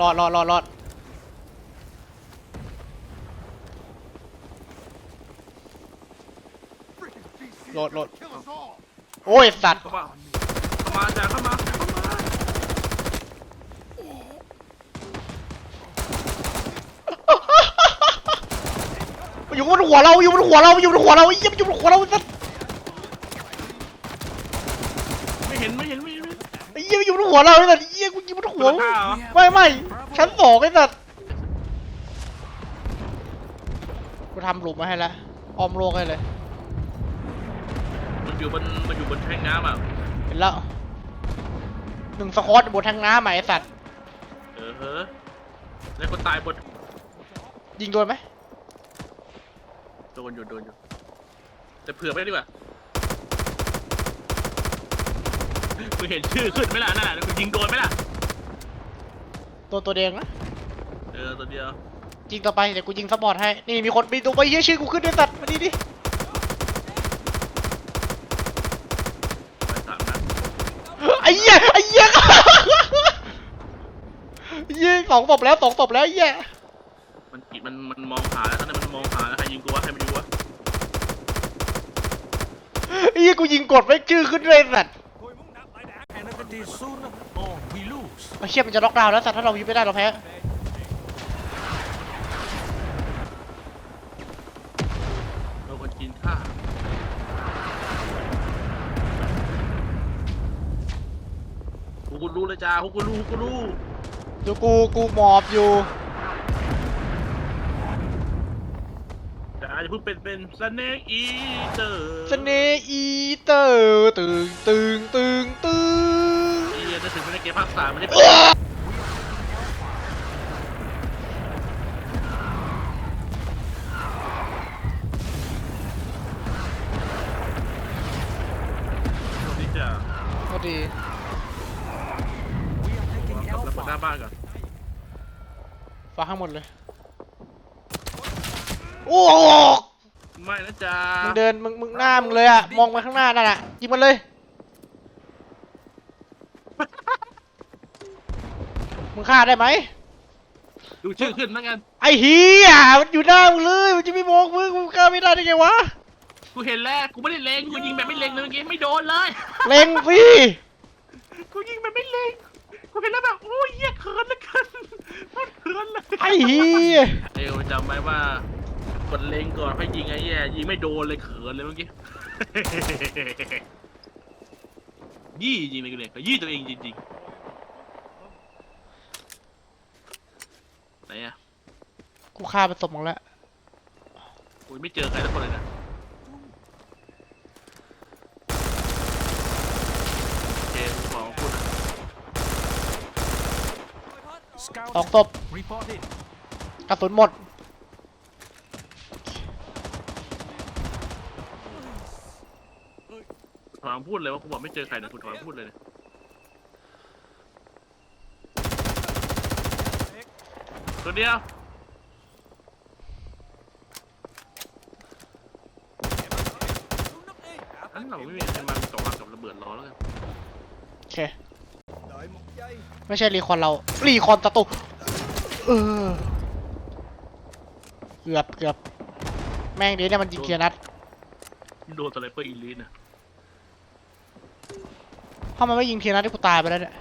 รอดรอดรอดรอดโหลดโหลดโอ้ยสัตว์เข้ามาเข้ามาจ้าเข้ามาเข้ามามันอยู่บนหัวเราอยู่บนหัวเราอยู่บนหัวเราไอ้เหี้ยมันอยู่บนหัวเราไอ้สัตว์ไม่เห็นไม่เห็นไม่เห็นไม่เห็นไอ้เหี้ยมันอยู่บนหัวเราไอ้สัตว์ ไอ้เหี้ยกูยิงบนหัวบนหน้าเหรอไม่ไม่ชั้นสองไอ้สัตว์กูทำหลุมมาให้แล้วออมโลกให้เลย มันอยู่บนมันอยู่บนแท่งน้ำอะเห็นแล้วหนึ่งสควอตบนทางน้ำอะไอ้สัตว์เออเฮ้อแล้วคนตายบนยิงโดนไหมโดนอยู่โดนอยู่แต่เผื่อไม่ดีกว่ามึงเห็นชื่อขึ้นไหมล่ะนั่นน่ะมึงยิงโดนไหมล่ะ ตัวตัวแดงนะเออตัวเดียวยิงต่อไปเดี๋ยวกูยิงสปอร์ตให้ นี่มีคนมีตัวไปเหี้ยชื่อกูขึ้นด้วยสัตว์มาดีดิไปสามนัดไอ้เหี้ยไอ้เหี้ยยิงสองศพแล้วสองศพแล้วไอ้เหี้ยมันกิมันมันมองหาแล้วตอนนั้นมันมองหาแล้วใครยิงกูวะใครมันยิงกูวะไอ้เหี้ยกูยิงกดไม่ชื่อขึ้นเลยสัตว์ And if it is soon or we lose. ไอ้เชี่ยมันจะล็อกดาวน์แล้วสัตว์ถ้าเรายิงไม่ได้เราแพ้โดนคนจีนฆ่ากูกูรู้เลยจ้ากูกูรู้กูรู้ดูกูกูหมอบอยู่แต่อาจจะเพิ่งเป็นเป็นสเนกอีเตอร์สเนอีเตอร์ตึงตึงตึงตึ งเอียจะถึงเป็นในเกมภาคสามไม่ได้ตัวนี้จะพอดี We are taking กลับแล้วเปิดหน้า Alpha. บ้านก่อนฟ้าข้างหมดเลย โอ้โหไม่นะจ๊ะมึงเดินมึงมึงหน้ามึงเลยอะมองไปข้างหน้านั่นอะยิงมันเลย มึงฆ่าได้ไหมดูชื่อขึ้นแล้วกันไอ้เฮียมันอยู่หน้ามึงเลยมันจะไม่มองมึงมึงฆ่าไม่ได้ได้ไงวะกูเห็นแล้วกูไม่ได้เล็งกูยิงแบบไม่เล็งเลยเมื่อกี้ไม่โดนเลยเล็งสิกูยิงแบบไม่เล็งกูเห็นแล้วแบบโอ้ยเหี้ยเขินเหลือเกินมันเขินเลยไอ้เฮียเอวจำไว้ว่ากดเล็งก่อนค่อยยิงไอ้แย่ยิงไม่โดนเลยเขินเลยเมื่อกี้ ยี่ยิงเลยกูเนี่ยยี่ตัวเองจริงๆ ไหนอะกูฆ่าเป็นศพมึงแล้วกูไม่เจอใครสักคนเลยนะโอเคของคุณอะสอง Scout ศพ report in. กระสุนหมด ถอนพูดเลยว่ากูบอกไม่เจอใครนะกูถอนพูดเลยนะ ตัวเดียวอันเราไม่มีใครมาตกมากับระเบิดล้อแล้วกันโอเค ไม่ใช่รีคอนเรา รีคอนตะตุเออเกือบเกือบแม่งนี้เนี่ยมันยิงเทียนัดโดนสไลเปอร์อีลีนนะถ้ามันไม่ยิงเทียนัดที่กูตายไปแล้วเนี่ย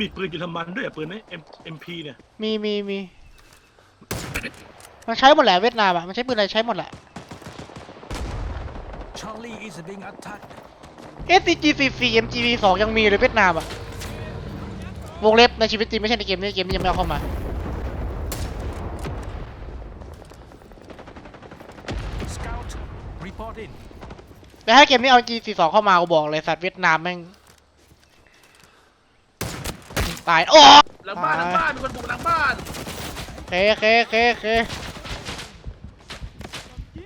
มีปืนเยอรมันด้วยอะปืนนี้ M MP เนี่ยมีมีมีมันใช้หมดแหละเวียดนามอะมันใช้ปืนอะไรใช้หมดแหละ Charlie is being attacked. SCG 44 MGV 2ยังมีเลยเวียดนามอะวงเล็บในชีวิตจริงไม่ใช่ในเกมนี้เกมนี้ยังไม่เอาเข้ามา Scout report in. แต่ถ้าเกมนี้เอา G42 เข้ามากูบอกเลยสัตว์เวียดนามแม่ง ตาย โอ้หลังบ้านหลังบ้านมีคนบุกหลังบ้านเคเคเคเค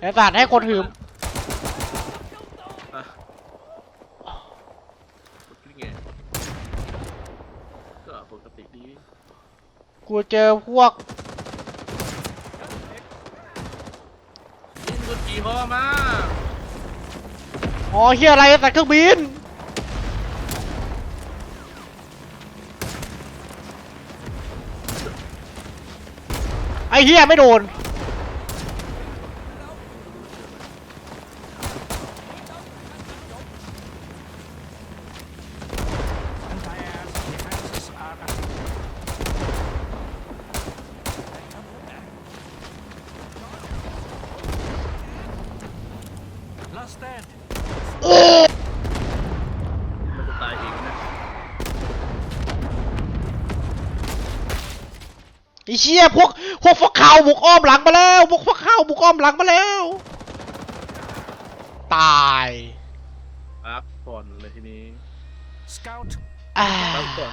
ไอ้สัตว์ให้คนหืมอะกดคลิกไงก็ปกติดีกูเจอพวกยิงกดกี่ฮอมา อ๋อเฮียอะไรไอ้สัตว์เครื่องบิน ไอ้เหี้ยไม่โดนเองะไอ้เชี่ยพวก พวกฟักข่าวบุกอ้อมหลังมาแล้วพวกฟักข่าวบุกอ้อมหลังมาแล้ว ตายพักผ่อนเลยทีนี้ Scout อ่าพักผ่อน